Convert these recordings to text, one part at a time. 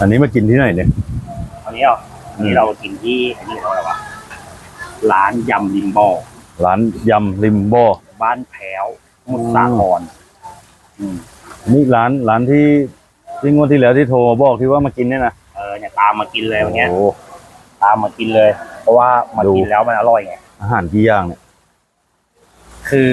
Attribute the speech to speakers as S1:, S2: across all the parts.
S1: อันนี้มากินที่ไหนเนี่ย
S2: อันนี้เหรออันนี้เรากินที่อันนี้เขาอะไรวะร้านยำริมบ่อ
S1: ร้านยำริมบ่อ
S2: บ้านแพ้วสมุทรสาครอืม
S1: นี่ร้านร้านที่ที่งวดที่แล้วที่โทรมาบอกที่ว่ามากินเนี่ยนะ
S2: เออเนี่ยตามมากินเลยวันเนี้ย
S1: โอ้
S2: ตามมากินเลย เพราะว่ามา
S1: ดู
S2: กินแล้วมันอร่อยไง
S1: อาหารกี่อย่างเนี่ย
S2: คือ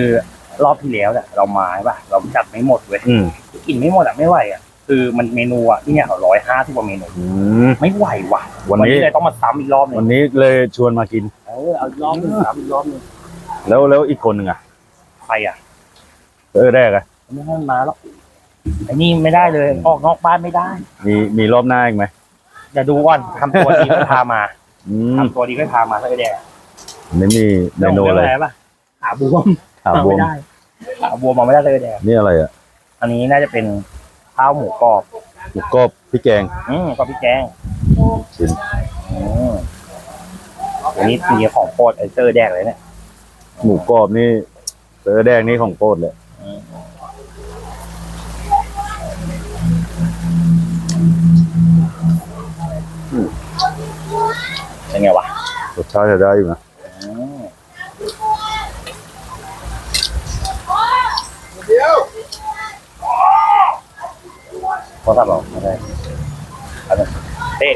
S2: รอบที่แล้วเนี่ยเรามาใช่ป่ะเราจัดไม่หมดเว้ย
S1: อืม
S2: กินไม่หมดอะไม่ไหวอะ คือมันเมนูอะที่เนี่ยเขาร้อยห้าสิบกว่าเมนู
S1: อืม
S2: ไม่ไหวว่ะ
S1: วันนี้
S2: เลยต้องมาซ้ำอีกรอบหนึ
S1: วัน
S2: ง
S1: นี้เลยชวนมากิน
S2: เออเอาอีกรอบหนึงซ้ำอีกรอบหนึง
S1: แล้วแล้วอีกคนหนึ่งอะ
S2: ใครอะ
S1: เออแรกอะ
S2: ไม่ให้มันมาหรอกไอ้นี่ไม่ได้เลยออกนอกบ้านไม่ได้
S1: มีมีรอบหน้าอีกไหม
S2: อย่าดูก่อนทำตัวดีก็พามา
S1: อืม
S2: ทำตัวดีก็พามาสักแดง
S1: อันนี้มีเมนูอะไร
S2: ป่ะขาบวม
S1: ขาบ
S2: มา
S1: ว
S2: ไม่
S1: ม
S2: ได้ขาบวมมาไม่ได้เลยแดง
S1: นี่อะไรอะ
S2: อันนี้น่าจะเป็น ข้าวหมูกรอบ
S1: หมูกรอบพริกแกง
S2: อืมกับพี่แกง
S1: ชิม
S2: อืมอันนี้มีของโปรดไอเซอร์แดงเลยเนี่ย
S1: หมูกรอบนี่เสือแดงนี่ของโปรดเลย
S2: เป็นไงวะ
S1: รสชาติจะได้อยู่นะ
S2: อืมโท รศัพท์เราไม่ได้เอาหนึ่งเต้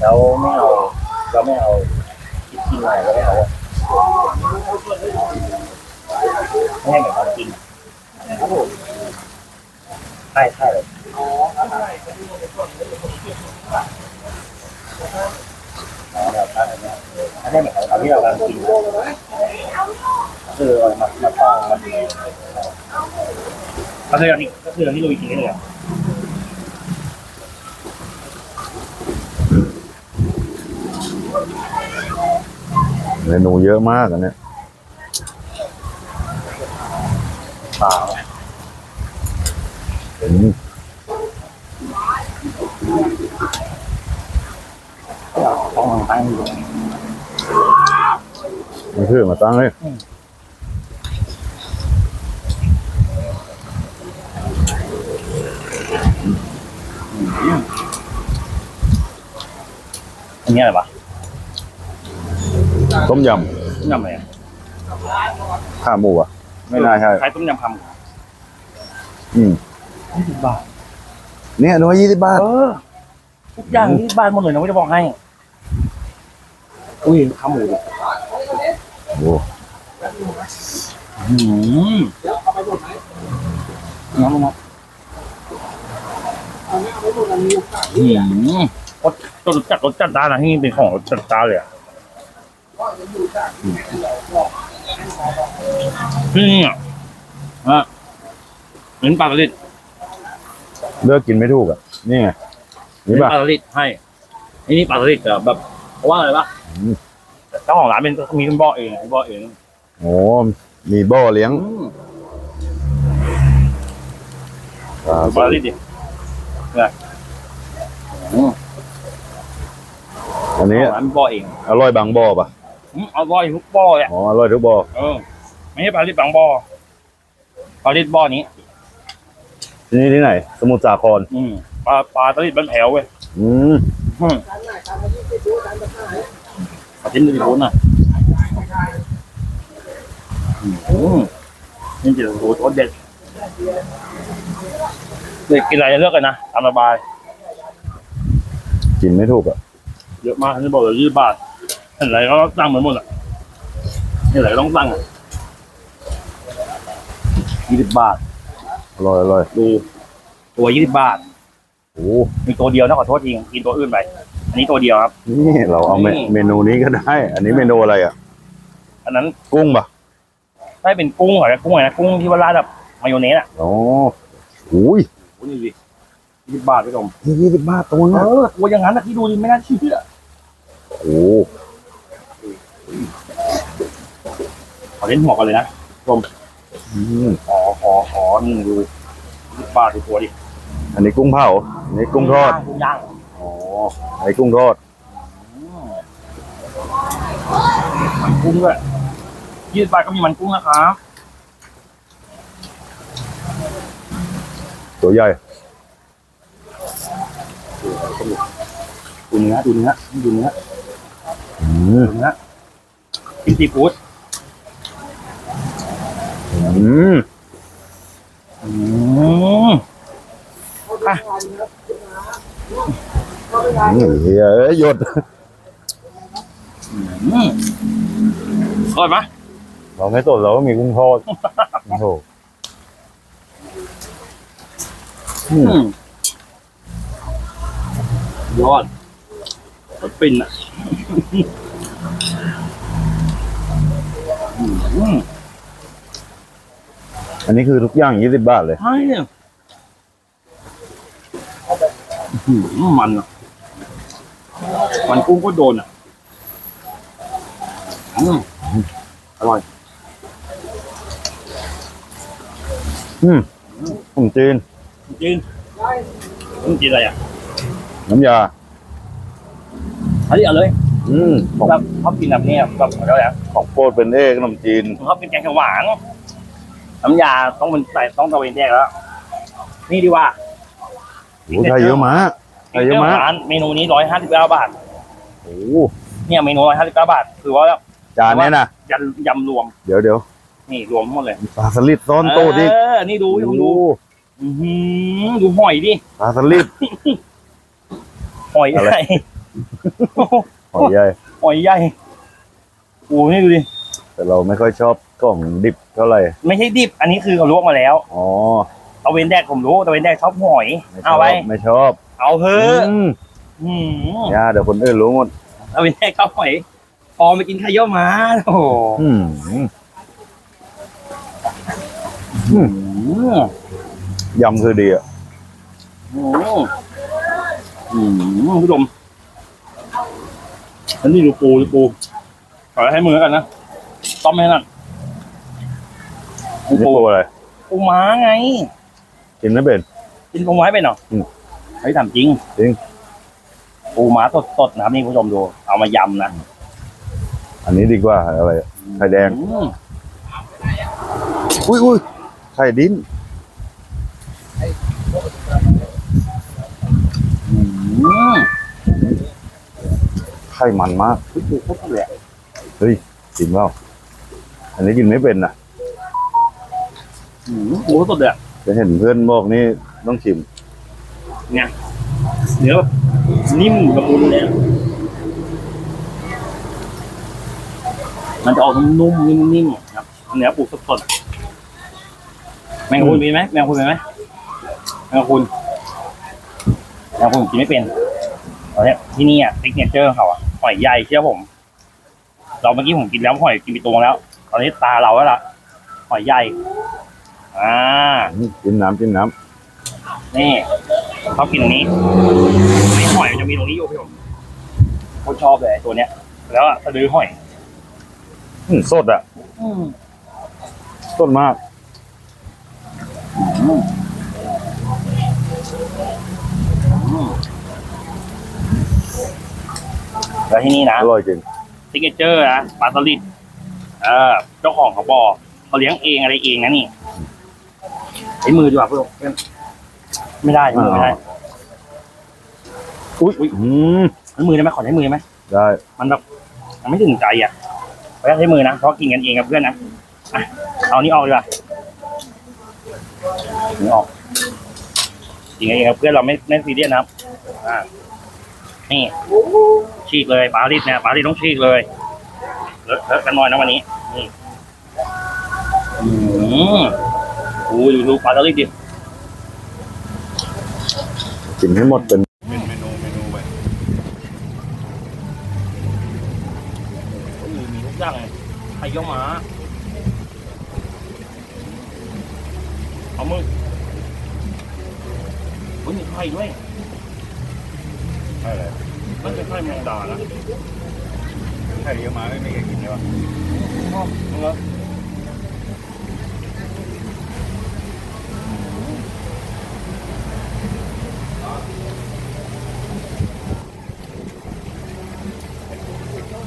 S2: แล้วไม่เอาเราไม่เอาคิดกินอะไรก็ไม่เอาไม่ให้เหมือนตอนกินใช่ใช่เลยอ๋อแบบนั้นเนี่ยไม่ให้เหมือนตอนที่เรากำลังกินคือเอามามาตองมา ก็คืออันนี้ก็คืออันที่เรากินได้เลยอะ
S1: เมนูเยอะมากอันเนี้ย
S2: เปล่า
S1: อืม
S2: ต้องตั้งอยู่
S1: มันคือมาตั้งเลย
S2: นนี้อะไรวะ
S1: ต้มย
S2: ต้มยำอะไรอะำ
S1: ขาหมูอะ ไม่น่าใช่
S2: คล้ายต้มยำค
S1: อืมำ
S2: ยี่สิบบาท
S1: เนี่ยร้อยยี่สิบบาท
S2: เออ ทุกอย่างยี่สิบบาทหมดเลยนะไม่ได้บอกให้ อุ้ยขาหมูดิ
S1: โอ้
S2: อืมน้ำมันนะอืม รสรสจัดรสจัดจ้านนะที่นี่เป็นของรสจัดจ้านเลยอะที่นี่อะอะเหมือนปลาสลิด
S1: เลือกกินไม่ถูกอะ นี่ไงนี่
S2: เป็น
S1: ป่ะ
S2: ปลาสลิดให้นี่นี่ปลาสลิดแต่แบบเพราะว่าอะไรปะ
S1: อืม
S2: เจ้าของร้านเป็นมีคุณบ่อเองคุณบ่อเอง
S1: โอ้มีบ่อเลี้ยง
S2: อืม
S1: อ่า
S2: ปลาสลิดดิเนี่ยอืม
S1: อันนี้
S2: องร้านบ่อเอง
S1: อร่อยบางบ่อป่ะ
S2: อร่อยทุกบ่อเลย
S1: อ๋ออร่อยทุกบ่อ
S2: เออไม่ใช่ปลาลิดบางบ่อปลาลิดบ่อนี้
S1: ที่นี่ที่ไหน สมุทรสาคร
S2: อืมปลาปลาสลิดบ้านแถวเว้ย
S1: อืม
S2: อืมปลาชิ้นดีคุ้นอะอืมนี่จะรู้รสเด็ดเด็กกินอะไรเลือกกันนะตามสบาย
S1: กินไม่ถูกอะ
S2: เยอะมากที่บอกเลยยี่สิบบาทเห็นอะไรก็ตั้งเหมือนหมดอะนี่อะไรก็ต้องตั้งอะยี่สิบบาท
S1: อร่อยอร่อย
S2: ดูตัวยี่สิบบาท
S1: โอ้
S2: มีตัวเดียวนะขอโทษทีกินตัวอื่นไปอันนี้ตัวเดียวครับ
S1: นี่เราเอาเม
S2: นี่
S1: เมนูนี้ก็ได้ อันนี้เมนูอะไรอะ
S2: อันนั้น
S1: กุ้งป่ะ
S2: ได้เป็นกุ้งเหรอกุ้งอะไรนะกุ้งที่ว่าราดแบบมายองเนสอะ
S1: อ๋ออุ้ย
S2: โอ้ยนี่ดิยี่สิบบาทพี่ชม
S1: ยี่สิบบาทตัว
S2: เอ
S1: นะ
S2: อตัวอย่างนั้นนะที่ดูดิไม่น่าเชื่อ
S1: โอ้
S2: ขอเล่นหัวกันเลยนะ
S1: อืม
S2: ขอขอขอนี่ดูยี่สิบบาทดูตัวดิ
S1: อันนี้กุ้งเผาอันนี้กุ้งทอด
S2: กุ้งย่าง
S1: อ๋ออันนี้กุ้งทอด
S2: มันกุ้งด้วยยี่สิบบาทก็มีมันกุ้งนะครับ
S1: ตัวใหญ่
S2: ดูเนื้อดูเนื้อดูเนื้อ
S1: อืม
S2: ดูเนื้อกินซีฟู้ด
S1: อืม
S2: อืมอะ
S1: อืมเฮียเอ้ยหยด
S2: อืมอร่อยไหม
S1: เราไม่สดเราก็มีกุ้งทอดโอ้โหอืม
S2: อืมยอด รสปินอะอืม
S1: อันนี้คือทุกอย่างยี่สิบบาทเลย
S2: ใช่เนี่ยอื้อหือมันอะ มันกุ้งก็โดนอะอืมอร่อย
S1: อืมผมจีน
S2: จริงมึงกินอะไรอะ
S1: น้ำยา
S2: เอาดิเอาเลย
S1: อืมของ
S2: แบบชอบกินแบบนี้แบบอะไรอะ
S1: ของโปรดเป็นเอกขนมจีน
S2: ชอบกินแกงเขียวหวานน้ำยาต้องเป็นใส่ต้องตะเวนแยกแล้ว นี่ดีกว่า
S1: โอ้ไทยเยอะมากไทยเยอะมาก
S2: ร้านเมนูนี้ร้อยห้าสิบเก้าบาท
S1: โอ้
S2: เนี่ยเมนูร้อยห้าสิบเก้าบาท คือว่า
S1: จานเนี้ยนะ
S2: ยำยำรวม
S1: เดี๋ยวเดี๋ยว
S2: นี่รวมหมดเลย
S1: ปลาสลิดซ้อนโต๊ะดิ
S2: เออนี่ดูคุณดู
S1: โอ้
S2: อื้อหือดูหอยดิ
S1: ปลาสลิด
S2: หอย
S1: อะไร
S2: ใหญ่
S1: หอยใหญ่
S2: หอยใหญ่โอ้นี่ดูดิ
S1: แต่เราไม่ค่อยชอบของดิบเท่าไหร่
S2: ไม่ใช่ดิบ อันนี้คือเขาลวกมาแล้ว
S1: อ๋อ
S2: ตะเวนแดกผมรู้ตะเวนแดกชอบหอย
S1: ไม่ช
S2: เอา
S1: อบ
S2: ไว้
S1: ไม่ชอบ
S2: เอาเถอะ
S1: อืม
S2: อืม
S1: อย่าเดี๋ยวคนอื่นรู้หมด
S2: ตะเวนแดกชอบหอยพอไปกินไข่เยี่ยวม้าโอ้โห
S1: อืม
S2: อืม
S1: ยำคือดีอะ
S2: อืมอืมคุณผู้ชม อันนี้ดูปูดูปูขอให้มือแล้วกันนะต้อมให้นั่น
S1: นี่
S2: ปู
S1: ปูอะไร
S2: ปูม้าไง
S1: กินไม่เป็น
S2: กินปูม้าไปเนาะ
S1: อืม
S2: เฮ้ยถามจริง
S1: จริง
S2: ปูม้าสดๆนะครับนี่คุณผู้ชมดู เอามายำนะ
S1: อันนี้ดีกว่าอะไร ไข่แดง
S2: อืม
S1: อุ้ยอุ้ยไข่ดิ้น
S2: อืม
S1: ไข่มันมาก
S2: ปูปูโคตรเลยอะ
S1: กินเปล่าอันนี้กินไม่เป็นนะ
S2: อืมปูสดเลยอะ
S1: จะเห็นเพื่อนบอกนี่ต้องชิม
S2: เนี่ยเนื้อแบบนิ่มละมุนเลยอะมันจะออกนุ่มๆนิ่มๆครับเนื้อปูสดๆแมงกะพรุนมีไหมแมงกะพรุนมีไหมแมงกะพรุนแมงกะพรุนผมกินไม่เป็นตอนเนี้ยที่นี่อะซิกเนเจอร์เขาอะ หอยใหญ่เชื่อผม เราเมื่อกี้ผมกินแล้วหอยกินไปตัวแล้ว ตอนนี้ตาเราแล้วล่ะ หอยใหญ่ อ่า
S1: จิ้มน้ำจิ้มน้
S2: นี่เขากินตรงนี้ไอ้หอยมันจะมีตรงนี้อยู่พี่ผมโคตรชอบเลยตัวเนี้ย แล้วอะสะดือหอยำ
S1: อืมสดอะ
S2: อืม
S1: สดมาก
S2: แล้วที่นี่นะ
S1: อร่อยจริง
S2: ซิกเนเจอร์นะปลาสลิดเออเจ้าของเขาบอกเขาเลี้ยงเองอะไรเองนะนี่ใช้มือดีกว่าเพื่อนไม่ได้ใช้มือไม่ได้
S1: อุ้ยอืม
S2: ใช้มือได้ไหมขอใช้มือได้ไหม
S1: ได้
S2: มันแบบมันไม่ถึงใจอะไม่ต้องใช้มือนะเพราะกินกันเองกับเพื่อนนะอะเอานี่ออกดีกว่านี่ออกกินกันเองกับเพื่อนเราไม่ไม่ซีเรียสนะครับอ่า นี่ฉีกเลยปลาลิดเนี่ยปลาลิดต้องฉีกเลยเลอะเทอะกันหน่อยนะวันนี้นี่อืมโอ้ยดูดูปลาลิดดิ
S1: กินให้หมดเป็น
S2: เป็นเมนูเมนูไปมีทุกอย่างเลยไข่เยี่ยวม้าเอามือเฮ้ยมีไข่ด้วย
S1: ใช่เลย
S2: นั่นเป็นไข่แมงดานะ
S1: ไข่เยอะมาไม่มีใครกินเลยวะ
S2: ชอบเนอะ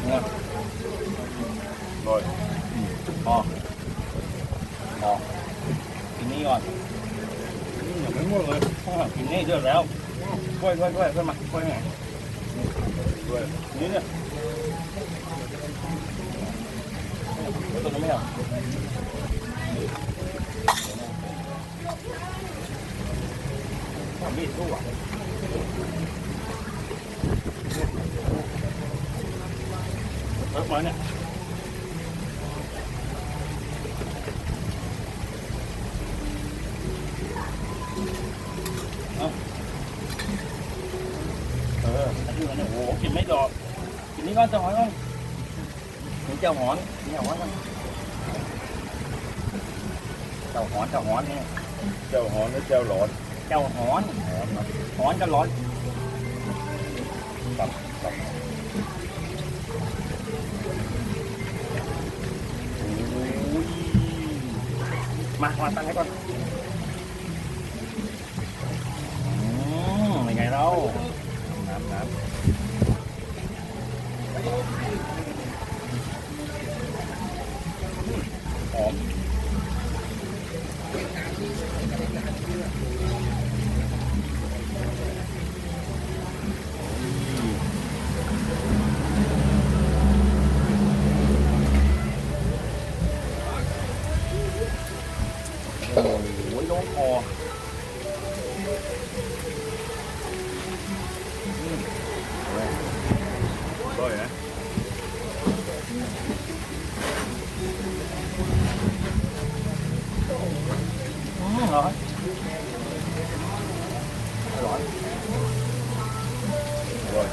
S2: เนี่ย
S1: อร่อย
S2: พอพอกินนี่ก่อน
S1: ยังไม่หมดเลย
S2: อ่ากินนี่เดือดแล้ว กล้วยกล้วยกล้วยกล้วยมากล้วยไงกล้วยนี่เนี่ยตัวนี้ไม่เอามีดสู้อะเออมาเนี่ย กินนี่ก่อนเจ้าหอนก่อนกินเจ้าหอนกินเจ้าหอนก่อนเจ้า อน
S1: ร่อย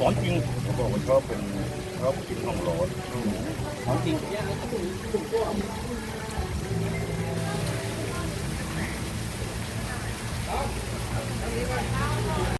S2: ร้อนจริง
S1: เขาบอกว่าชอบเป็นชอบกินของร้อน
S2: ร้อนจริง